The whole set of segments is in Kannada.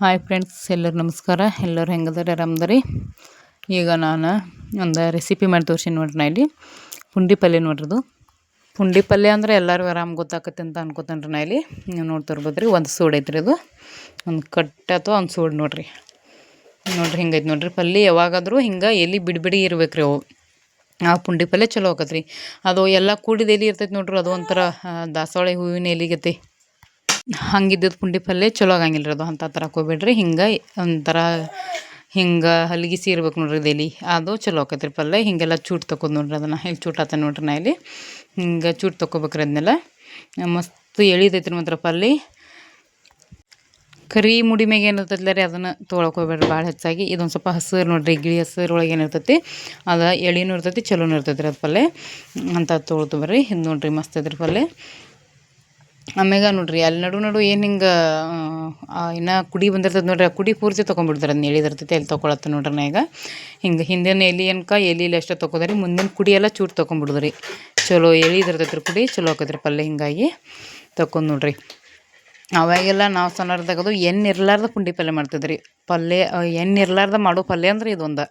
ಹಾಯ್ ಫ್ರೆಂಡ್ಸ್ ಎಲ್ಲರೂ ನಮಸ್ಕಾರ. ಎಲ್ಲರೂ ಹೆಂಗದಾರೆ ಆರಾಮದಾರಿ? ಈಗ ನಾನು ಒಂದು ರೆಸಿಪಿ ಮಾಡಿ ತೋರಿಸಿ ನೋಡ್ರಿ ನಾ ಇಲ್ಲಿ. ಪುಂಡಿ ಪಲ್ಯ ನೋಡ್ರದು. ಪುಂಡಿ ಪಲ್ಯ ಅಂದ್ರೆ ಎಲ್ಲರೂ ಆರಾಮ್ ಗೊತ್ತಾಕತ್ತೆ ಅಂತ ಅನ್ಕೋತಾನೆ ರೀ ನಾ ಇಲ್ಲಿ. ನೀವು ನೋಡ್ತಿರ್ಬೋದು ರೀ ಒಂದು ಸೂಡು ಐತ್ರಿ ಅದು ಒಂದು ಕಟ್ಟೆ ಅಥವಾ ಒಂದು ಸೂಡು ನೋಡಿರಿ. ನೋಡ್ರಿ ಹಿಂಗೈತೆ ನೋಡ್ರಿ ಪಲ್ಯ ಯಾವಾಗಾದರೂ ಹಿಂಗೆ ಎಲ್ಲಿ ಬಿಡಿ ಬಿಡಿ ಇರ್ಬೇಕು ರೀ ಅವು. ಆ ಪುಂಡಿ ಪಲ್ಯ ಚಲೋ ಆಕತ್ರಿ. ಅದು ಎಲ್ಲ ಕೂಡಿದ ಎಲೆ ಇರ್ತೈತೆ ನೋಡ್ರಿ, ಅದು ಒಂಥರ ದಾಸವಾಳೆ ಹೂವಿನ ಎಲಿಗತಿ ಹಂಗಿದ್ದದ ಪುಂಡಿ ಪಲ್ಯ ಚಲೋ ಆಗಂಗಿಲ್ಲ ರೀ ಅದು ಅಂಥ ಥರ ಹೋಗ್ಬೇಡ್ರಿ ಹಿಂಗೆ ಒಂಥರ ಹಿಂಗೆ ಹಲಗಿಸಿ ಇರ್ಬೇಕು ನೋಡ್ರಿ ಇದೆಲಿ ಅದು ಚಲೋ ಆಕೈತೆ ರೀ ಪಲ್ಯ. ಹಿಂಗೆಲ್ಲ ಚೂಟ್ ತಕೋದು ನೋಡ್ರಿ ಅದನ್ನು. ಇಲ್ಲಿ ಆತ ನೋಡ್ರಿ ನಾ ಇಲ್ಲಿ. ಹಿಂಗೆ ಚೂಟ್ ತೊಗೋಬೇಕ್ರಿ ಅದನ್ನೆಲ್ಲ. ಮಸ್ತ್ ಎಳಿದೈತ್ರಿ ಮಾತ್ರ ಪಲ್ಲಿ ಕರಿ ಮುಡಿ ಮ್ಯಾಗ ಏನಿರ್ತೈತಿಲ್ಲ ರೀ ಅದನ್ನು ತೊಗೊಳಕ್ ಹೋಗ್ಬೇಡ್ರಿ ಭಾಳ ಹೆಚ್ಚಾಗಿ. ಇದೊಂದು ಸ್ವಲ್ಪ ಹಸಿರು ನೋಡ್ರಿ, ಗಿಳಿ ಹಸಿರು ಒಳಗೆ ಏನಿರ್ತೈತಿ ಅದು ಎಳಿನೂ ಇರ್ತೈತಿ, ಚಲೋನು ಇರ್ತೈತಿ ರೀ ಅದು ಪಲ್ಲೆ. ಅಂತ ತೊಗೊಳ್ತು ಬರ್ರಿ, ಹಿಂದೆ ನೋಡಿರಿ ಮಸ್ತ್ ಐತ್ರಿ ಪಲ್ಲೆ. ಆಮ್ಯಾಗ ನೋಡ್ರಿ ಅಲ್ಲಿ ನಡು ನಡು ಏನು ಹಿಂಗೆ ಇನ್ನು ಕುಡಿ ಬಂದಿರ್ತದೆ ನೋಡ್ರಿ, ಆ ಕುಡಿ ಪೂರ್ತಿ ತೊಗೊಂಡ್ಬಿಡ್ತಾರೆ ಅದನ್ನ ಎಳಿದಿರ್ತೈತಿ ಅಲ್ಲಿ ತೊಗೊಳತ್ತ ನೋಡ್ರಿ ನಾ ಈಗ. ಹಿಂಗೆ ಹಿಂದಿನ ಎಲೆ ಅನ್ಕ ಇಲ್ಲಿ ಅಷ್ಟೇ ತೊಗೊದ್ರಿ ಮುಂದಿನ ಕುಡಿ ಎಲ್ಲ ಚೂಟ್ ಚಲೋ ಎಳಿದಿರ್ತೈತೆ ರೀ ಕುಡಿ ಚಲೋ ಹಾಕಿದ್ರಿ ಪಲ್ಯ ಹಿಂಗಾಗಿ ತಕೊಂಡ್ ನೋಡ್ರಿ. ಅವಾಗೆಲ್ಲ ನಾವು ಸಣ್ಣದಾಗದು ಎಣ್ಣೆ ಇರ್ಲಾರ್ದ ಪುಂಡಿ ಪಲ್ಯ ಮಾಡ್ತಿದ್ರಿ. ಪಲ್ಯ ಎಣ್ಣೆ ಇರ್ಲಾರ್ದ ಮಾಡೋ ಪಲ್ಯ ಅಂದ್ರೆ ಇದೊಂದು.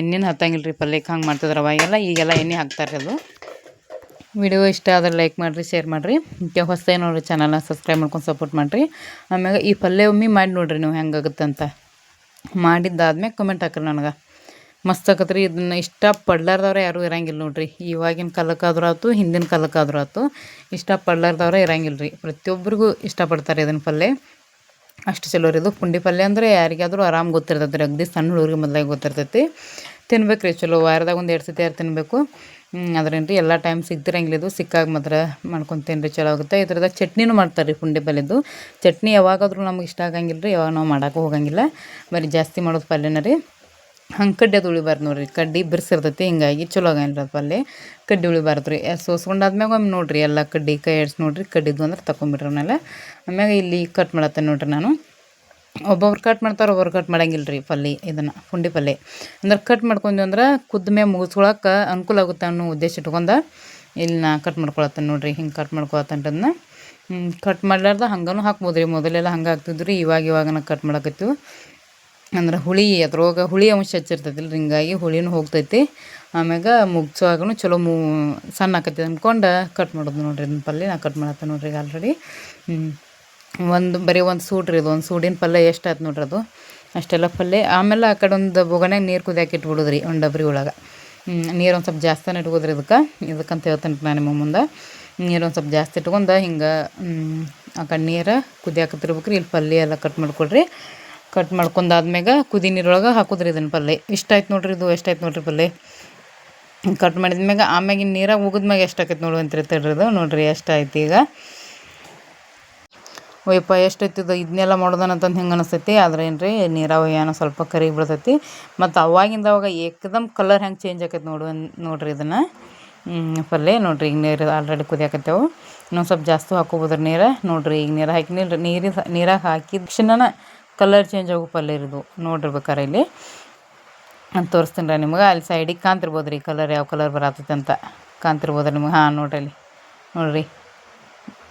ಎಣ್ಣೆನ ಹತ್ತಂಗಿಲ್ಲ ರೀ ಪಲ್ಯಕ್ಕೆ ಹಂಗೆ ಮಾಡ್ತಿದ್ರು ಅವಾಗೆಲ್ಲ, ಈಗೆಲ್ಲ ಎಣ್ಣೆ ಹಾಕ್ತಾರೆ ಅದು. ವಿಡಿಯೋ ಇಷ್ಟ ಆದ್ರೆ ಲೈಕ್ ಮಾಡಿರಿ, ಶೇರ್ ಮಾಡಿರಿ. ಮತ್ತು ಹೊಸ ನೋಡ್ರಿ ಚಾನಲ್ನ ಸಬ್ಸ್ಕ್ರೈಬ್ ಮಾಡ್ಕೊಂಡು ಸಪೋರ್ಟ್ ಮಾಡಿರಿ. ಆಮ್ಯಾಗ ಈ ಪಲ್ಯ ಒಮ್ಮೆ ಮಾಡಿ ನೋಡ್ರಿ ನೀವು ಹೆಂಗಾಗುತ್ತಂತ. ಮಾಡಿದ್ದಾದ್ಮೇಲೆ ಕಮೆಂಟ್ ಹಾಕ್ರಿ ನನಗೆ. ಮಸ್ತ್ ಆಕತ್ರಿ ಇದನ್ನ ಇಷ್ಟಪಡ್ಲಾರ್ದವ್ರೆ ಯಾರು ಇರಂಗಿಲ್ಲ ನೋಡ್ರಿ. ಇವಾಗಿನ ಕಾಲಕ್ಕಾದ್ರೂ ಆಯ್ತು, ಹಿಂದಿನ ಕಾಲಕ್ಕಾದ್ರೂ ಆಯ್ತು, ಇಷ್ಟಪಡ್ಲಾರ್ದವ್ರೆ ಇರಂಗಿಲ್ಲ ರೀ ಪ್ರತಿಯೊಬ್ಬರಿಗೂ ಇಷ್ಟಪಡ್ತಾರೆ ಇದನ್ನ ಪಲ್ಯ. ಅಷ್ಟು ಚಲೋ ರೀ ಇದು ಪುಂಡಿ ಪಲ್ಯ ಅಂದರೆ ಯಾರಿಗಾದ್ರೂ ಆರಾಮ್ ಗೊತ್ತಿರ್ತೈತೆ ರೀ ಅಗದಿ ಸಣ್ಣ ಹುಡುಗರಿಗೆ ಮೊದಲಾಗಿ ಗೊತ್ತಿರ್ತೈತಿ. ತಿನ್ಬೇಕು ರೀ ಚಲೋ. ವಾರದಾಗ ಒಂದು ಎರಡು ಸತಿ ಯಾರು ತಿನ್ನಬೇಕು ಅದ್ರೇನು ರೀ ಎಲ್ಲ ಟೈಮ್ ಸಿಗ್ತಿರಂಗಿಲ್ಲ ಇದು. ಸಿಕ್ಕಾಗ ಮಾತ್ರ ಮಾಡ್ಕೊತೀನಿ ರೀ ಚಲೋ ಆಗುತ್ತೆ. ಇದ್ರದಾಗ ಚಟ್ನಿನೂ ಮಾಡ್ತಾರೆ ರೀ ಪುಂಡಿ ಪಲ್ಯದ್ದು ಚಟ್ನಿ ಯಾವಾಗಾದರೂ ನಮ್ಗೆ ಇಷ್ಟ ಆಗಂಗಿಲ್ಲ ರೀ ಯಾವಾಗ ನಾವು ಮಾಡೋಕ್ಕೂ ಹೋಗಂಗಿಲ್ಲ. ಬರೀ ಜಾಸ್ತಿ ಮಾಡೋದು ಪಲ್ಯನ ರೀ. ಹಂಗೆ ಕಡ್ಡಿ ಅದು ಉಳಿಬಾರ್ದು ನೋಡ್ರಿ. ಕಡ್ಡಿ ಬಿರ್ಸಿರ್ತೈತಿ, ಹಿಂಗಾಗಿ ಚಲೋ ಆಗಂಗಿಲ್ಲ ಪಲ್ಲೆ ಕಡ್ಡಿ ಉಳಿಬಾರ್ದು ರೀ. ಸೋಸ್ಕೊಂಡಾದ್ಮ್ಯಾಗ ಒಮ್ಮೆ ನೋಡ್ರಿ ಎಲ್ಲ ಕಡ್ಡಿ ಕೈ ಆಡ್ಸಿ ನೋಡ್ರಿ ಕಡ್ಡಿದ್ದು ಅಂದ್ರೆ ತಗೊಂಬಿಡ್ರಿ ಅವನ್ನೆಲ್ಲ ಆಮ್ಯಾಗ ಇಲ್ಲಿ ಕಟ್ ಮಾಡತ್ತೆ ನೋಡ್ರಿ ನಾನು. ಒಬ್ಬೊಬ್ರು ಕಟ್ ಮಾಡ್ತಾರೆ ಒಬ್ಬರು ಕಟ್ ಮಾಡಂಗಿಲ್ಲ ರೀ ಪಲ್ಯ ಇದನ್ನು ಪುಂಡಿ ಪಲ್ಯ ಅಂದ್ರೆ ಕಟ್ ಮಾಡ್ಕೊಂಡ್ವಿ ಅಂದ್ರೆ ಕುದ್ದ ಮ್ಯಾಗ ಮುಗಿಸ್ಕೊಳಕ್ಕೆ ಅನುಕೂಲ ಆಗುತ್ತೆ ಅನ್ನೋ ಉದ್ದೇಶ ಇಟ್ಕೊಂಡ ಇಲ್ಲಿ ನಾ ಕಟ್ ಮಾಡ್ಕೊಳತ್ತೇನೆ ನೋಡ್ರಿ, ಹಿಂಗೆ ಕಟ್ ಮಾಡ್ಕೊಳತ್ತಂಟದನ್ನ ಕಟ್ ಮಾಡ್ಲಾರ್ದ ಹಂಗೂ ಹಾಕ್ಬೋದು ರೀ ಮೊದಲೆಲ್ಲ ಹಂಗೆ ಹಾಕ್ತಿದ್ರು ರೀ. ಇವಾಗ ಇವಾಗ ಕಟ್ ಮಾಡಕತ್ತೀವಿ. ಅಂದ್ರೆ ಹುಳಿ ಅದ್ರೊಳಗೆ ಹುಳಿ ಅಂಶ ಹಚ್ಚಿರ್ತೈತಿಲ್ಲ ಹಿಂಗಾಗಿ ಹುಳಿನೂ ಹೋಗ್ತೈತಿ. ಆಮ್ಯಾಗ ಮುಗ್ಸುವಾಗೂ ಚಲೋ ಮೂ, ಸಣ್ಣ ಆಕತಿ ಅಂದ್ಕೊಂಡು ಕಟ್ ಮಾಡೋದು ನೋಡಿರಿ ಇದನ್ನ ಪಲ್ಯ, ನಾ ಕಟ್ ಮಾಡತ್ತೆ ನೋಡಿರಿ ಈಗ ಆಲ್ರೆಡಿ ಒಂದು, ಬರೀ ಒಂದು ಸೂಟ್ ರೀ ಇದು ಒಂದು ಸೂಡಿನ ಪಲ್ಯ ಎಷ್ಟು ಆಯ್ತು ನೋಡ್ರಿ ಅದು. ಅಷ್ಟೆಲ್ಲ ಪಲ್ಯ. ಆಮೇಲೆ ಆ ಕಡೆ ಒಂದು ಬೊಗನ್ಯಾಗ ನೀರು ಕುದಿಯಾಕೆ ಇಟ್ಬಿಡೋದ್ರಿ ಒಂದು ಡಬ್ರಿ ಒಳಗೆ. ನೀರು ಒಂದು ಸ್ವಲ್ಪ ಜಾಸ್ತಿನೇ ಇಟ್ಕೋದ್ರಿ ಇದಕ್ಕೆ. ಇದಕ್ಕಂತ ಹೇಳ್ತೇನೆ ನಾನು ನಿಮ್ಮ ಮುಂದೆ. ನೀರು ಒಂದು ಸ್ವಲ್ಪ ಜಾಸ್ತಿ ಇಟ್ಕೊಂಡು ಹಿಂಗೆ ಆ ಕಡೆ ನೀರು ಕುದಿಯಾಕತ್ತಿರ್ಬೇಕು ರೀ ಇಲ್ಲಿ ಪಲ್ಯ ಎಲ್ಲ ಕಟ್ ಮಾಡ್ಕೊಳ್ರಿ. ಕಟ್ ಮಾಡ್ಕೊಂಡಾದ್ಮ್ಯಾಗ ಕುದಿ ನೀರೊಳಗೆ ಹಾಕೋದ್ರಿ ಇದನ್ನು ಪಲ್ಲೆ. ಇಷ್ಟಾಯ್ತು ನೋಡ್ರಿ ಇದು, ಎಷ್ಟಾಯ್ತು ನೋಡ್ರಿ ಪಲ್ಲೆ. ಕಟ್ ಮಾಡಿದ್ಮ್ಯಾಗ ಆಮ್ಯಾಗಿನ ನೀರಾಗ ಉಗಿದ್ಮ್ಯಾಗ ಎಷ್ಟು ಆಕೈತೆ ನೋಡು ಅಂತ ತಡ್ರಿದು ನೋಡ್ರಿ ಎಷ್ಟಾಯ್ತು ಈಗ. ಒಯ್ಯಪ್ಪ ಎಷ್ಟೈತಿ ಇದು? ಇದನ್ನೆಲ್ಲ ಮಾಡೋದನಂತಂದು ಹೆಂಗೆ ಅನಿಸ್ತೈತಿ? ಆದ್ರೆ ಏನು ರೀ ನೀರಾವ ಏನೋ ಸ್ವಲ್ಪ ಕರಿ ಬಿಡ್ತೈತಿ. ಮತ್ತು ಅವಾಗಿಂದ ಅವಾಗ ಏಕದಮ್ ಕಲರ್ ಹೆಂಗೆ ಚೇಂಜ್ ಆಕೈತೆ ನೋಡು ನೋಡ್ರಿ ಇದನ್ನು. ಪಲ್ಲೆ ನೋಡ್ರಿ ಈಗ ನೀರು ಆಲ್ರೆಡಿ ಕುದಿಯಾಕತ್ತೇವು. ಇನ್ನೊಂದು ಸ್ವಲ್ಪ ಜಾಸ್ತಿ ಹಾಕೋಬೋದ್ರಿ ನೀರು. ನೋಡ್ರಿ ಈಗ ನೀರು ಹಾಕಿ ನೀರಿನ ನೀರಾಗ ಹಾಕಿದ ತಕ್ಷಣ ಕಲರ್ ಚೇಂಜ್ ಆಗೋ ಪಲ್ಯ ಇರೋದು. ನೋಡಿರ್ಬೇಕಾರೆ ಇಲ್ಲಿ. ನಾನು ತೋರಿಸ್ತೀನಿ ರೀ ನಿಮ್ಗೆ. ಅಲ್ಲಿ ಸೈಡಿಗೆ ಕಾಂತಿರ್ಬೋದು ರೀ. ಕಲರ್ ಯಾವ ಕಲರ್ ಬರತ್ತೈತೆ ಅಂತ. ಕಾಣ್ತಿರ್ಬೋದು ನಿಮ್ಗೆ. ಹಾಂ, ನೋಡ್ರಿ ಅಲ್ಲಿ. ನೋಡಿರಿ.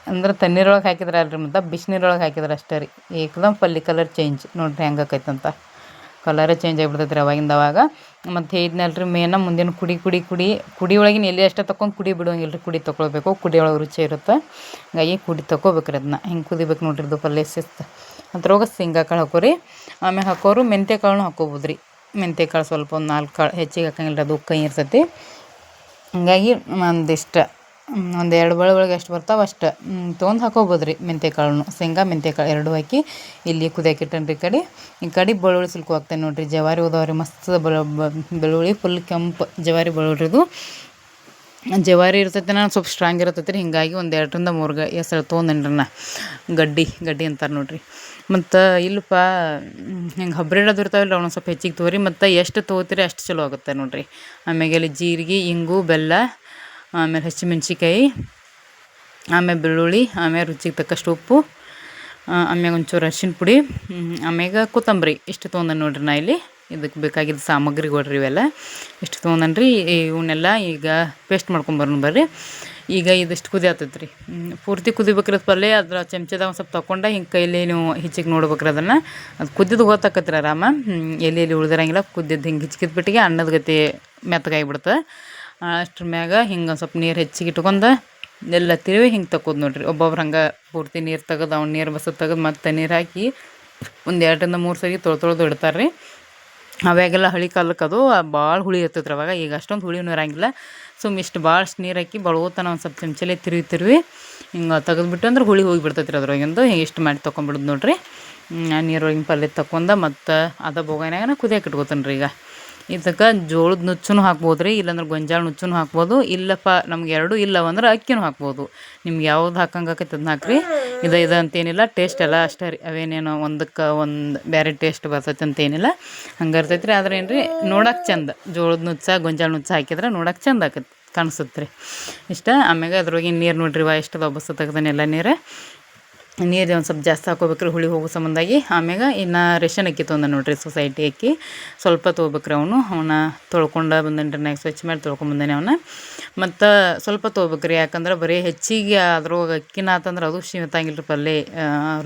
ಅಂದ್ರೆ ತಣ್ಣೀರೊಳಗೆ ಹಾಕಿದ್ರೆ ಅಲ್ರಿ ಮತ್ತು ಬಿಸಿನೀರೊಳಗೆ ಹಾಕಿದ್ರೆ ಅಷ್ಟೇ ರೀ. ಏಕದಮ್ ಪಲ್ಲಿ ಕಲರ್ ಚೇಂಜ್ ನೋಡಿರಿ ಹೆಂಗೆ ಆಕೈತಂತ. ಕಲರೇ ಚೇಂಜ್ ಆಗಿಬಿಡ್ತೈತೆ ರೀ ಅವಾಗಿಂದ ಅವಾಗ. ಮತ್ತು ಹೇಳಿದ್ನಲ್ರಿ ಮೇನ ಮುಂದಿನ ಕುಡಿ ಕುಡಿ ಕುಡಿ. ಕುಡಿ ಒಳಗಿನ ಎಲ್ಲಿ ಅಷ್ಟೇ ತಗೊಂಡು ಕುಡಿ ಬಿಡೋಂಗಿಲ್ಲ ರೀ ಕುಡಿ ತೊಗೊಳ್ಬೇಕು ಕುಡಿ ಒಳಗೆ ರುಚಿ ಇರುತ್ತೆ. ಹಾಗಾಗಿ ಕುಡಿ ತೊಗೋಬೇಕ್ರಿ ಅದನ್ನ ಹಿಂಗೆ ಕುದಿಬೇಕು ನೋಡ್ರಿ ಇದು ಪಲ್ಯ ಅದ್ರೊಳಗೆ ಶೇಂಗಾ ಕಾಳು ಹಾಕೋರಿ. ಆಮೇಲೆ ಹಾಕೋರು ಮೆಂತ್ಯ ಕಾಳನ್ನೂ ಹಾಕೋಬೋದು ರೀ ಮೆಂತ್ಯ ಕಾಳು ಸ್ವಲ್ಪ ಒಂದು ನಾಲ್ಕು ಕಾಳು ಹೆಚ್ಚಿಗೆ ಹಾಕಂಗಿಲ್ಲ ಅದು ಕೈ ಇರ್ತೈತಿ. ಹಂಗಾಗಿ ಒಂದಿಷ್ಟ, ಒಂದು ಎರಡು ಒಳಗೆ ಎಷ್ಟು ಬರ್ತಾವೆ ಅಷ್ಟು ತೊಗೊಂಡು ಹಾಕೋಬೋದು ರೀ ಮೆಂತ್ಯ ಕಾಳನ್ನು. ಶೇಂಗಾ, ಮೆಂತ್ಯ ಕಾಳು ಎರಡು ಹಾಕಿ ಇಲ್ಲಿ ಕುದಿಯಾಕಿಟ್ಟನ್ರಿ ಈ ಕಡೆ. ಈ ಕಡೆ ಬೆಳ್ಳುಳ್ಳಿ ಸಿಲ್ಕು ಹಾಕ್ತೇನೆ ನೋಡಿರಿ, ಜವಾರಿ ಹೋದವ್ರಿ ಮಸ್ತ್ ಬೆಳ ಬೆಳ್ಳುಳ್ಳಿ, ಫುಲ್ ಕೆಂಪು ಜವಾರಿ ಬೆಳ್ಳುಳ್ಳಿ ಇದು ಜವಾರಿ ಇರ್ತೈತೆ ನಾನು ಸ್ವಲ್ಪ ಸ್ಟ್ರಾಂಗ್ ಇರ್ತೈತೆ ರೀ. ಹಿಂಗಾಗಿ ಒಂದು ಎರಡರಿಂದ ಮೂರು ಗ, ಹೆಸರು ತೊಗೊಂಡೇನ್ರಿ ನಾ. ಗಡ್ಡಿ ಗಡ್ಡಿ ಅಂತಾರೆ ನೋಡಿರಿ. ಮತ್ತು ಇಲ್ಲಪ್ಪ ಹಿಂಗೆ ಹಬ್ರಿಡೋದು ಇರ್ತಾವಲ್ಲ ಅವನು ಸ್ವಲ್ಪ ಹೆಚ್ಚಿಗೆ ತೋರಿ ಮತ್ತು ಎಷ್ಟು ತೊಗೋತೀರಿ ಅಷ್ಟು ಚಲೋ ಆಗುತ್ತೆ ನೋಡಿರಿ. ಆಮೇಲೆ ಇಲ್ಲಿ ಜೀರಿಗೆ, ಇಂಗು, ಬೆಲ್ಲ ಆಮೇಲೆ ಹಸಿಮೆಣ್ಸಿಕಾಯಿ ಆಮೇಲೆ ಬೆಳ್ಳುಳ್ಳಿ ಆಮೇಲೆ ರುಚಿಗೆ ತಕ್ಕಷ್ಟು ಉಪ್ಪು ಆಮ್ಯಾಗ ಒಂಚೂರು ಅರ್ಶಿನ ಪುಡಿ ಆಮ್ಯಾಗ ಕೊತ್ತಂಬರಿ ಇಷ್ಟು ತೊಗೊಂಡೆ ನೋಡಿರಿ ನಾ ಇಲ್ಲಿ. ಇದಕ್ಕೆ ಬೇಕಾಗಿದ್ದ ಸಾಮಗ್ರಿಗಳ್ರಿ ಇವೆಲ್ಲ. ಇಷ್ಟು ತೊಗೊಂಡನ್ರಿ ಇವನ್ನೆಲ್ಲ ಈಗ ಪೇಸ್ಟ್ ಮಾಡ್ಕೊಂಬರೋಣ ಬರ್ರಿ. ಈಗ ಇದಿಷ್ಟು ಕುದಿ ಆತೈತೆ ರೀ ಪೂರ್ತಿ ಕುದಿಬೇಕ್ರಿ ಪಲ್ಯ, ಅದ್ರ ಚಮಚದಾಗ ಒಂದು ಸ್ವಲ್ಪ ತೊಗೊಂಡ ಹಿಂಗೆ ಕೈಲಿ ನೀವು ಹಿಚ್ಚಿಗೆ ನೋಡ್ಬೇಕ್ರಿ ಅದನ್ನು. ಅದು ಕುದ್ದಿದ್ದು ಗೊತ್ತಾಕತ್ರಿ ಆರಾಮ. ಎಲ್ಲಿ ಎಲ್ಲಿ ಉಳ್ದಿರಂಗಿಲ್ಲ ಕುದ್ದಿದ್ದು ಹಿಂಗೆ ಹಿಚ್ಕಿದ ಬಿಟ್ಟಿಗೆ ಅನ್ನದ ಗತಿ ಮೆತ್ತಗಾಗಿಬಿಡ್ತದೆ ಅಷ್ಟ್ರ ಮ್ಯಾಗ ಹಿಂಗೆ ಒಂದು ಸ್ವಲ್ಪ ನೀರು ಹೆಚ್ಚಿಗೆ ಇಟ್ಕೊಂಡು ಎಲ್ಲ ತಿರುವಿ ಹಿಂಗೆ ತಕ್ಕೋದು ನೋಡ್ರಿ. ಒಬ್ಬೊಬ್ರು ಹಂಗೆ ಪೂರ್ತಿ ನೀರು ತೆಗೆದು, ಅವ್ನು ನೀರು ಬಸ ತೆಗೆದು ಮತ್ತೆ ನೀರು ಹಾಕಿ ಒಂದು ಎರಡರಿಂದ ಮೂರು ಸರಿ ತೊಳೆ ತೊಳೆದು ಇಡ್ತಾರೆ ರೀ ಅವಾಗೆಲ್ಲ ಹಳಿ ಕಾಲಕ್ಕೆ ಅದು ಭಾಳ ಹುಳಿ ಇರ್ತೈತ್ರಿ ಅವಾಗ. ಈಗ ಅಷ್ಟೊಂದು ಹುಳಿನೂ ಇರಂಗಿಲ್ಲ. ಸುಮ್ಮ ಇಷ್ಟು ಭಾಳಷ್ಟು ನೀರು ಹಾಕಿ ಬಳೋತನ ಒಂದು ಸ್ವಲ್ಪ ಚಮಚಲೆ ತಿರುವಿ ತಿರುವಿ ಹಿಂಗೆ ತೆಗೆದ್ಬಿಟ್ಟು ಅಂದ್ರೆ ಹುಳಿ ಹೋಗಿ ಬಿಡ್ತೈತ್ರಿ ಅದ್ರೊಳಗಿಂದು. ಹಿಂಗೆ ಇಷ್ಟು ಮಾಡಿ ತೊಗೊಂಬಿಡೋದು ನೋಡಿರಿ. ನೀರೊಳಗಿನ ಪಲ್ಯ ತಕೊಂಡ ಮತ್ತು ಅದ ಬೋಗಾನ್ಯಾಗ ಕುದಿಯಕ್ಕೆ ಇಟ್ಕೋತಾನೆ ರೀ ಈಗ. ಇದಕ್ಕೆ ಜೋಳದ ನುಚ್ಚೂ ಹಾಕ್ಬೋದು ರೀ, ಇಲ್ಲಾಂದ್ರೆ ಗೊಂಜಾಳ ನುಚ್ಚೂ ಹಾಕ್ಬೋದು. ಇಲ್ಲಪ್ಪ, ನಮ್ಗೆ ಎರಡೂ ಇಲ್ಲವಂದ್ರೆ ಅಕ್ಕಿನೂ ಹಾಕ್ಬೋದು. ನಿಮ್ಗೆ ಯಾವ್ದು ಹಾಕಂಗೆ ಆಕೈತೆ ಅದನ್ನ ಹಾಕ್ರಿ. ಇದು ಇದು ಅಂತೇನಿಲ್ಲ, ಟೇಸ್ಟ್ ಎಲ್ಲ ಅಷ್ಟೇ ರೀ. ಅವೇನೇನೋ ಒಂದಕ್ಕೆ ಒಂದು ಬೇರೆ ಟೇಸ್ಟ್ ಬರ್ತೈತೆ ಅಂತೇನಿಲ್ಲ. ಹಂಗೆ ಇರ್ತೈತೆ ರೀ. ಆದ್ರೆ ಏನು ರೀ ನೋಡಕ್ಕೆ ಚಂದ. ಜೋಳದ ನುಚ್ಚ, ಗೊಂಜಾಳ ನುಚ್ಚ ಹಾಕಿದ್ರೆ ನೋಡಕ್ಕೆ ಚಂದ ಆಕತ್ತೆ ಕಾಣಿಸುತ್ತೆ ರೀ. ಇಷ್ಟ, ಆಮ್ಯಾಗ ಅದ್ರೊಳಗಿನ ನೀರು ನೋಡ್ರಿ, ವಾ, ಎಷ್ಟು ದೊಬ್ಬಸ ತೆಗ್ದನೆಲ್ಲ ನೀರು. ನೀರು ಒಂದು ಸ್ವಲ್ಪ ಜಾಸ್ತಿ ಹಾಕೋಬೇಕ್ರಿ, ಹುಳಿ ಹೋಗೋ ಸಂಬಂಧಾಗಿ. ಆಮ್ಯಾಗ ಇನ್ನು ರೇಷನ್ ಅಕ್ಕಿ ತೊಗೊಂಡ ನೋಡ್ರಿ ಸೊಸೈಟಿ ಅಕ್ಕಿ. ಸ್ವಲ್ಪ ತೊಗೋಬೇಕ್ರಿ ಅವನು. ಅವನ್ನ ತೊಳ್ಕೊಂಡು ಬಂದನ್ರಿ ಸ್ವಚ್ಛ ಮಾಡಿ ತೊಳ್ಕೊಂಬಂದಾನೆ ಅವನ. ಮತ್ತು ಸ್ವಲ್ಪ ತೊಗೋಬೇಕ್ರಿ, ಯಾಕಂದ್ರೆ ಬರೀ ಹೆಚ್ಚಿಗೆ ಅದ್ರೊಳಗೆ ಅಕ್ಕಿನ ಆತಂದ್ರೆ ಅದು ರೀ ಪಲ್ಯ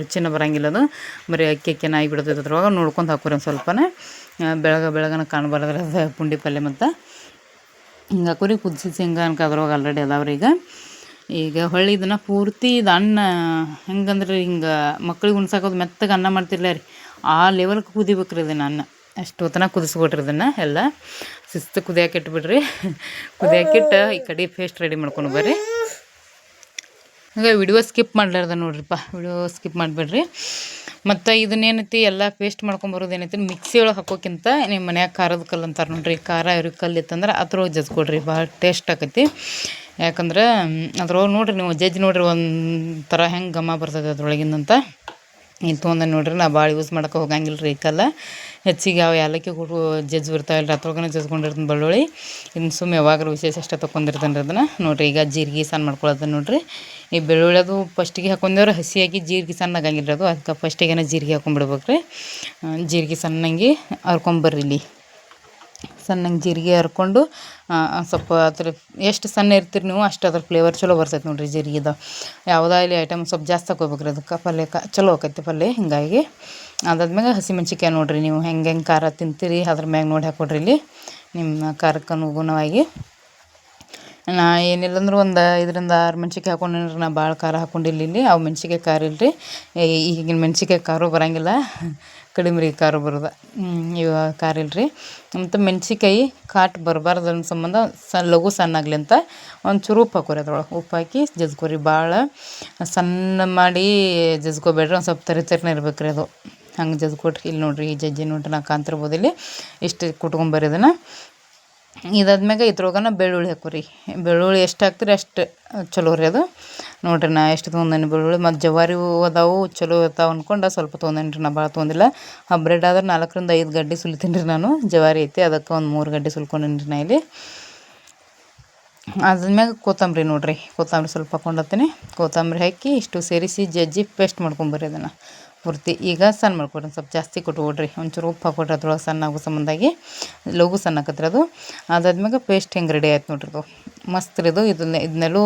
ರುಚಿನ ಬರಂಗಿಲ್ಲ ಅದು. ಬರೀ ಅಕ್ಕಿ ಅಕ್ಕಿನ ಆಗಿಬಿಡ್ತೈತೆ ಅದ್ರೊಳಗೆ ನೋಡ್ಕೊಂಡು ಹಾಕೋರಿ ಒಂದು ಸ್ವಲ್ಪನೇ. ಬೆಳಗ ಬೆಳಗನ ಕಾಣಬಾರ್ದ್ರೆ ಪುಂಡಿ ಪಲ್ಯ ಮತ್ತು. ಹಿಂಗೆ ಹಾಕೋರಿ ಕುದಿಸಿ ಹಿಂಗೆ ಅನ್ಕ ಅದ್ರೊಳಗೆ ಆಲ್ರೆಡಿ ಅದಾವ್ರಿ ಈಗ ಈಗ ಹೊಳ್ಳಿ ಇದನ್ನು ಪೂರ್ತಿ ಇದು ಅನ್ನ, ಹೆಂಗಂದ್ರೆ ಹಿಂಗೆ ಮಕ್ಳಿಗೆ ಉಣ್ಸಾಕೋದು ಮೆತ್ತಗೆ ಅನ್ನ ಮಾಡ್ತಿರ್ಲ ರೀ. ಆ ಲೆವೆಲ್ಗೆ ಕುದಿಬೇಕ್ರಿ ಇದನ್ನು ಅನ್ನ. ಅಷ್ಟು ಹೊತ್ತನ ಕುದಿಸ್ಕೊಟ್ರಿ ಇದನ್ನು ಎಲ್ಲ. ಶಿಸ್ತು ಕುದಿಯಾಕೆ ಇಟ್ಬಿಡ್ರಿ. ಕುದಿಯಾಕಿಟ್ಟು ಈ ಕಡೆ ಪೇಸ್ಟ್ ರೆಡಿ ಮಾಡ್ಕೊಂಡು ಬರ್ರಿ. ಹಂಗೆ ವಿಡಿಯೋ ಸ್ಕಿಪ್ ಮಾಡ್ಲಾರ್ದ ನೋಡ್ರಿಪ್ಪ. ವಿಡಿಯೋ ಸ್ಕಿಪ್ ಮಾಡಿಬಿಡ್ರಿ. ಮತ್ತು ಇದನ್ನೇನೈತಿ, ಎಲ್ಲ ಪೇಸ್ಟ್ ಮಾಡ್ಕೊಂಬರೋದು ಏನೈತಿ ಮಿಕ್ಸಿ ಒಳಗೆ ಹಾಕೋಕ್ಕಿಂತ ನಿಮ್ಮ ಮನ್ಯಾಗ ಖಾರದ ಕಲ್ಲು ಅಂತಾರೆ ನೋಡ್ರಿ. ಖಾರ ಇರೋ ಕಲ್ಲು ಇತ್ತಂದ್ರೆ ಅದ್ರೊಳಗೆ ಜಜ್ಕೊಡ್ರಿ. ಭಾಳ ಟೇಸ್ಟ್ ಆಕೈತಿ. ಯಾಕಂದ್ರೆ ಅದ್ರೊಳಗೆ ನೋಡ್ರಿ ನೀವು ಜಜ್ಜಿ ನೋಡ್ರಿ ಒಂಥರ ಥರ ಹೆಂಗೆ ಘಮ ಬರ್ತದೆ ಅದ್ರೊಳಗಿಂದಂತ. ಇಲ್ಲಿ ತೊಗೊಂಡೆ ನೋಡ್ರಿ, ನಾ ಭಾಳ ಯೂಸ್ ಮಾಡೋಕೆ ಹೋಗಂಗಿಲ್ಲ ರೀ ಕಲ್ಲ ಹೆಚ್ಚಿಗೆ ಯಾವ ಏಲಕ್ಕಿ ಕೊಡು ಜಜ್ಜಿ ಬರ್ತಾವಲ್ಲ ಅದ್ರೊಳಗೆ ಜಜ್ಕೊಂಡಿರ್ತೀನಿ ಬೆಳ್ಳುಳ್ಳಿ. ಇನ್ನು ಸುಮ್ಮನೆ ಯಾವಾಗಲೂ ವಿಶೇಷ ಅಷ್ಟೇ ತೊಗೊಂಡಿರ್ತಾನೆ ರೀ ಅದನ್ನು. ನೋಡ್ರಿ, ಈಗ ಜೀರಿಗೆ ಸಣ್ಣ ಮಾಡ್ಕೊಳ್ಳೋದು ನೋಡ್ರಿ. ಈ ಬೆಳ್ಳುಳ್ಳಿ ಅದು ಫಸ್ಟಿಗೆ ಹಾಕೊಂಡೇವ್ರೆ ಹಸಿಯಾಗಿ ಜೀರಿಗೆ ಸಣ್ಣ ಆಗಂಗಿಲ್ಲ ಅದು. ಅದಕ್ಕೆ ಫಸ್ಟಿಗೆ ಜೀರಿಗೆ ಹಾಕೊಂಡ್ಬಿಡ್ಬೇಕು ರೀ ಜೀರಿಗೆ ಸಣ್ಣಂಗೆ ಹರ್ಕೊಂಬರ್ರಿ ಇಲ್ಲಿ. ಸಣ್ಣಂಗೆ ಜೀರಿಗೆ ಹರ್ಕೊಂಡು ಸ್ವಲ್ಪ ಅದ್ರ ಎಷ್ಟು ಸಣ್ಣ ಇರ್ತೀರಿ ನೀವು ಅಷ್ಟು ಅದ್ರ ಫ್ಲೇವರ್ ಚಲೋ ಬರ್ತೈತೆ ನೋಡಿರಿ ಜೀರಿಗೆದು. ಯಾವುದೇ ಇಲ್ಲಿ ಐಟಮ್ ಸ್ವಲ್ಪ ಜಾಸ್ತಿ ಹಾಕೋಬೇಕ್ರಿ ಅದಕ್ಕೆ ಪಲ್ಯಕ್ಕೆ ಚಲೋ ಆಕೈತಿ ಪಲ್ಯ ಹಿಂಗಾಗಿ. ಹಸಿ ಹಸಿಮೆಣ್ಸಿಕಾಯಿ ನೋಡಿರಿ ನೀವು ಹೆಂಗೆ ಹೆಂಗೆ ಖಾರ ತಿಂತೀರಿ ಅದ್ರ ಮ್ಯಾಗ ನೋಡಿ ಹಾಕ್ಕೊಡ್ರಿ ಇಲ್ಲಿ ನಿಮ್ಮ ಖಾರಕ್ಕೆ ಅನುಗುಣವಾಗಿ. ನಾ ಏನಿಲ್ಲ ಅಂದ್ರೆ ಒಂದು ಐದರಿಂದ ಆರು ಮೆಣ್ಸಿಕಾಯಿ ಹಾಕೊಂಡ್ರಿ ನಾ ಭಾಳ ಖಾರ ಹಾಕೊಂಡಿಲ್ಲ ಇಲ್ಲಿ. ಅವು ಮೆಣ್ಸಿಕಾಯಿ ಖಾರ ಇಲ್ರಿ. ಈ- ಈಗಿನ ಮೆಣ್ಸಿಕಾಯಿ ಖಾರೂ ಬರಂಗಿಲ್ಲ. ಕಡಿಮೆ ರೀ ಖಾರ ಬರೋದು. ಇವ ಖಾರ ಇಲ್ರಿ. ಮತ್ತು ಮೆಣ್ಸಿಕಾಯಿ ಕಾಟ್ ಬರಬಾರ್ದು ಅನ್ನೋ ಸಂಬಂಧ ಸ, ಲಘು ಸಣ್ಣ ಆಗಲಿ ಅಂತ ಒಂಚೂರು ಉಪ್ಪು ಹಾಕೋರಿ ಅದ್ರೊಳಗೆ. ಉಪ್ಪು ಹಾಕಿ ಜಜ್ಕೋರಿ ಭಾಳ ಸಣ್ಣ ಮಾಡಿ ಜಜ್ಕೋಬೇಡ್ರಿ ಒಂದು ಸ್ವಲ್ಪ ತರಿ ತರಿನೇ ಇರ್ಬೇಕು ರೀ ಅದು. ಹಂಗೆ ಜಜ್ಕೊಟ್ರಿ. ಇಲ್ಲಿ ನೋಡಿರಿ ಈ ಜಜ್ಜಿ ನೋಡ್ರಿ ನಾ ಕಾಂತಿರ್ಬೋದು ಇಲ್ಲಿ. ಇಷ್ಟು ಕುಟ್ಕೊಂಬರಿ ಇದನ್ನು ಇದಾದ್ಮ್ಯಾಗ ಇದ್ರೊಳಗನ ಬೆಳ್ಳುಳ್ಳಿ ಹಾಕೋರಿ. ಬೆಳ್ಳುಳ್ಳಿ ಎಷ್ಟು ಹಾಕ್ತೀರಿ ಅಷ್ಟು ಚಲೋ ರೀ ಅದು. ನೋಡಿರಿ ನಾ ಎಷ್ಟು ತೊಗೊಂಡೇನಿ ಬೆಳ್ಳುಳ್ಳಿ. ಮತ್ತು ಜವಾರಿ ಹೂವು ಅದಾವು ಚಲೋ ಇರ್ತಾವೆ ಅಂದ್ಕೊಂಡು ಸ್ವಲ್ಪ ತೊಗೊಂಡೇನಿ ರೀ ನಾ ಭಾಳ ತೊಗೊಂಡಿಲ್ಲ. ಬ್ರೆಡ್ ಆದ್ರೆ ನಾಲ್ಕರಿಂದ ಐದು ಗಡ್ಡೆ ಸುಲಿತೀನಿ ರೀ ನಾನು. ಜವಾರಿ ಐತಿ, ಅದಕ್ಕೆ ಒಂದು ಮೂರು ಗಡ್ಡೆ ಸುಲ್ಕೊಂಡೇನಿ ನಾ ಇಲ್ಲಿ. ಅದ್ಮ್ಯಾಗ ಕೊತ್ತಂಬರಿ ನೋಡಿರಿ. ಕೊತ್ತಂಬರಿ ಸ್ವಲ್ಪ ಹಾಕೊಂಡತ್ತೀನಿ ಕೊತ್ತಂಬರಿ ಹಾಕಿ ಇಷ್ಟು ಸೇರಿಸಿ ಜಜ್ಜಿ ಪೇಸ್ಟ್ ಮಾಡ್ಕೊಂಬರ್ರಿ ಅದನ್ನು. ಪೂರ್ತಿ ಈಗ ಸಣ್ಣ ಮಾಡ್ಕೊಡ್ರಿ ಸ್ವಲ್ಪ ಜಾಸ್ತಿ ಕೊಟ್ಟು ಕೊಡ್ರಿ. ಒಂಚೂರು ಉಪ್ಪು ಹಾಕೊಡ್ರಿ ಅದ್ರೊಳಗೆ ಸಣ್ಣ ಆಗೋ ಸಂಬಂಧಾಗಿ ಲಘು ಸಣ್ಣ ಆಕತ್ರಿ ಅದು ಅದಾದ್ಮ್ಯಾಗ ಪೇಸ್ಟ್ ಹೆಂಗೆ ರೆಡಿ ಆಯ್ತು ನೋಡ್ರಿ ಅದು ಮಸ್ತ್ ರೀ ಇದು. ಇದನ್ನ ಇದನ್ನೆಲ್ಲೂ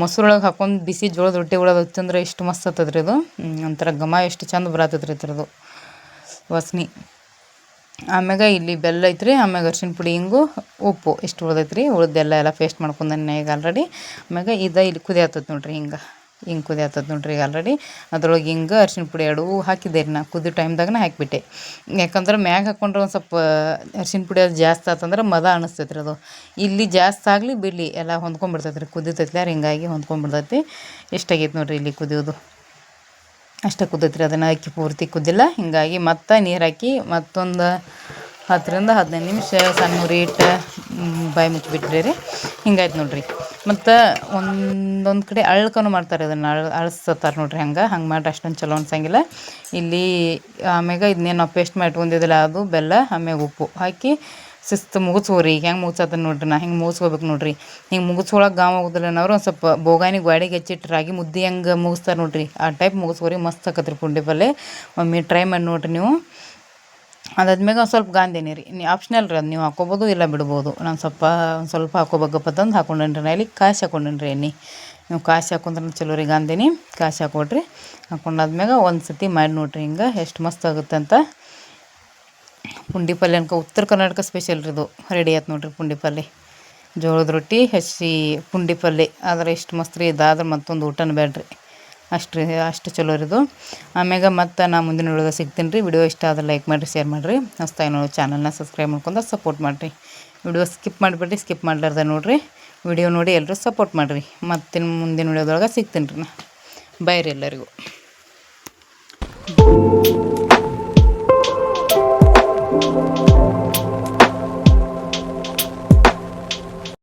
ಮೊಸರೊಳಗೆ ಹಾಕೊಂಡು ಬಿಸಿ ಜೋಳದ ರೊಟ್ಟಿ ಒಳಗೆ ಹಚ್ಚಂದ್ರೆ ಎಷ್ಟು ಮಸ್ತ್ ಆತದ್ರಿ ಹ್ಮ್, ಒಂಥರ ಘಮ ಎಷ್ಟು ಚಂದ ಬರತ್ತದ್ರಿ ಇದ್ರದ್ದು ವಾಸ್ನೆ. ಆಮ್ಯಾಗ ಇಲ್ಲಿ ಬೆಲ್ಲ ಐತ್ರಿ ಆಮ್ಯಾಗ ಅರ್ಶಿಣ ಪುಡಿ ಹಿಂಗು ಉಪ್ಪು ಎಷ್ಟು ಉಳ್ದೈತ್ರಿ. ಉಳ್ದೆಲ್ಲ ಎಲ್ಲ ಪೇಸ್ಟ್ ಮಾಡ್ಕೊಂಡೇನೆ ಈಗ ಆಲ್ರೆಡಿ ಆಮ್ಯಾಗ ಇದು ಇಲ್ಲಿ ಕುದಿ ಆತದ ನೋಡ್ರಿ ಹಿಂಗೆ. ಹಿಂಗೆ ಕುದಿ ಆತದ ನೋಡ್ರಿ ಈಗ ಆಲ್ರೆಡಿ ಅದ್ರೊಳಗೆ ಹಿಂಗೆ ಅರ್ಶಿನ ಪುಡಿ ಎರಡು ಹಾಕಿದ್ದೆ ರೀ ನಾ. ಕುದಿ ಟೈಮ್ದಾಗನ ಹಾಕಿಬಿಟ್ಟೆ. ಯಾಕಂದ್ರೆ ಮ್ಯಾಗ ಹಾಕೊಂಡ್ರೆ ಒಂದು ಸ್ವಲ್ಪ ಅರ್ಶಿನ ಪುಡಿ ಅದು ಜಾಸ್ತಿ ಆತಂದ್ರೆ ಮದ ಅನಿಸ್ತೈತೆ ರೀ ಅದು. ಇಲ್ಲಿ ಜಾಸ್ತಿ ಆಗಲಿ ಬಿಡಲಿ, ಎಲ್ಲ ಹೊಂದ್ಕೊಂಡ್ಬಿಡ್ತೈತೆ ರೀ ಕುದಿತೈತ್ಲ ಹಿಂಗಾಗಿ ಹೊಂದ್ಕೊಂಡ್ಬಿಡ್ತೈತಿ ಇಷ್ಟಾಗೈತೆ ನೋಡ್ರಿ ಇಲ್ಲಿ ಕುದಿಯೋದು? ಅಷ್ಟೇ ಕುದೈತ್ರಿ ಅದನ್ನು, ಅಕ್ಕಿ ಪೂರ್ತಿ ಕುದ್ದಿಲ್ಲ ಹಿಂಗಾಗಿ ಮತ್ತೆ ನೀರು ಹಾಕಿ ಮತ್ತೊಂದು ಹತ್ತರಿಂದ ಹದಿನೈದು ನಿಮಿಷ ಸಣ್ಣ ಉರಿ ಇಟ್ಟು ಬಾಯಿ ಮುಚ್ಚಿಬಿಟ್ರಿ ರೀ. ಹಿಂಗಾಯ್ತು ನೋಡ್ರಿ. ಮತ್ತು ಒಂದೊಂದು ಕಡೆ ಅಳ್ಕನು ಮಾಡ್ತಾರೆ ಅದನ್ನು, ಅಳ್ ಅಳಿಸ್ತಾರೆ ನೋಡ್ರಿ ಹಂಗೆ. ಹಂಗೆ ಮಾಡಿ ಅಷ್ಟೊಂದು ಚಲೋ ಅನ್ಸಂಗಿಲ್ಲ. ಇಲ್ಲಿ ಆಮ್ಯಾಗ ಇದನ್ನೇನು ನಾವು ಪೇಸ್ಟ್ ಮಾಡಿ ಅದು ಬೆಲ್ಲ, ಆಮ್ಯಾಗ ಉಪ್ಪು ಹಾಕಿ ಶಿಸ್ತು ಮುಗಿಸ್ಕೋರಿ ಹೆಂಗೆ ಮುಗಿಸತ್ತ ನೋಡ್ರಿ ನಾ, ಹಿಂಗೆ ಮುಗಿಸ್ಕೋಬೇಕು ನೋಡ್ರಿ. ಹಿಂಗೆ ಮುಗಿಸ್ಕೊಳಕ್ಕೆ ಗಾಮ ಹೋಗುದಿಲ್ಲ ಅನ್ನೋರು ಒಂದು ಸ್ವಲ್ಪ ಬೋಗಾನಿ ಗಾಡಿಗೆ ಹೆಚ್ಚಿಟ್ಟು ರಾಗಿ ಮುದ್ದೆ ಹೆಂಗೆ ಮುಗಿಸ್ತಾರೆ ನೋಡ್ರಿ. ಆ ಟೈಪ್ ಮುಗಿಸ್ಕೋರಿ ಮಸ್ತ್ ಆಕತ್ರಿ ಪುಂಡಿ ಪಲ್ಲೆ. ಒಮ್ಮೆ ಟ್ರೈ ಮಾಡಿ ನೋಡ್ರಿ ನೀವು. ಅದಾದ್ಮೇಲೆ ಒಂದು ಸ್ವಲ್ಪ ಗಾಂಧಿ ರೀ. ನೀವು ಆಪ್ಷನಲ್ ರೀ ಅದು ನೀವು ಹಾಕೋಬೋದು ಇಲ್ಲ ಬಿಡ್ಬೋದು. ನಾನು ಸ್ವಲ್ಪ, ಒಂದು ಸ್ವಲ್ಪ ಹಾಕೋಬೇಕಪ್ಪ ತಂದು ಹಾಕೊಂಡೇನಿ ರೀ ಅಲ್ಲಿ ಕಾಸು ಹಾಕೊಂಡೇನಿ ಎಣ್ಣೆ. ನೀವು ಕಾಸು ಹಾಕೊಂಡ್ರೆ ಚಲೋ ರೀ ಗಾಂಧಿನಿ. ಕಾಸು ಹಾಕೊಡ್ರಿ. ಹಾಕೊಂಡಾದ್ಮ್ಯಾಗ ಒಂದು ಸತಿ ಮಾಡಿ ನೋಡ್ರಿ ಹಿಂಗೆ ಎಷ್ಟು ಮಸ್ತ್ ಆಗುತ್ತೆ ಅಂತ. ಪುಂಡಿ ಪಲ್ಯ ಅನ್ಕೋ ಉತ್ತರ ಕರ್ನಾಟಕ ಸ್ಪೆಷಲ್ ರೀ ಇದು. ರೆಡಿ ಆಯ್ತು ನೋಡಿರಿ ಪುಂಡಿ ಪಲ್ಯ ಜೋಳದ ರೊಟ್ಟಿ, ಹಸಿ ಪುಂಡಿ ಪಲ್ಯ ಆದ್ರೆ ಎಷ್ಟು ಮಸ್ತ್ ರೀ ಇದಾದ್ರೆ ಮತ್ತೊಂದು ಊಟನ ಬೇಡ್ರಿ. ಅಷ್ಟು ಅಷ್ಟು ಚಲೋ ಇರೋದು. ಆಮ್ಯಾಗ ಮತ್ತೆ ನಾ ಮುಂದಿನ ವಿಡಿಯೋದಾಗ ಸಿಗ್ತೀನಿ ರೀ. ವಿಡಿಯೋ ಇಷ್ಟ ಆದ್ರೆ ಲೈಕ್ ಮಾಡಿರಿ ಶೇರ್ ಮಾಡಿರಿ. ಹೊಸ್ತಾಗಿ ನೋಡಿ ಚಾನಲ್ನ ಸಬ್ಸ್ಕ್ರೈಬ್ ಮಾಡ್ಕೊಂಡು ಸಪೋರ್ಟ್ ಮಾಡಿರಿ. ವಿಡಿಯೋ ಸ್ಕಿಪ್ ಮಾಡಿಬಿಡ್ರಿ ಸ್ಕಿಪ್ ಮಾಡ್ಲಾರ್ದ ನೋಡಿರಿ. ವಿಡಿಯೋ ನೋಡಿ ಎಲ್ಲರೂ ಸಪೋರ್ಟ್ ಮಾಡಿರಿ. ಮತ್ತೆ ಮುಂದಿನ ವಿಡಿಯೋದೊಳಗೆ ಸಿಗ್ತೀನಿ ರೀ ನಾ. ಬಾಯ್ ರೀ ಎಲ್ಲರಿಗೂ.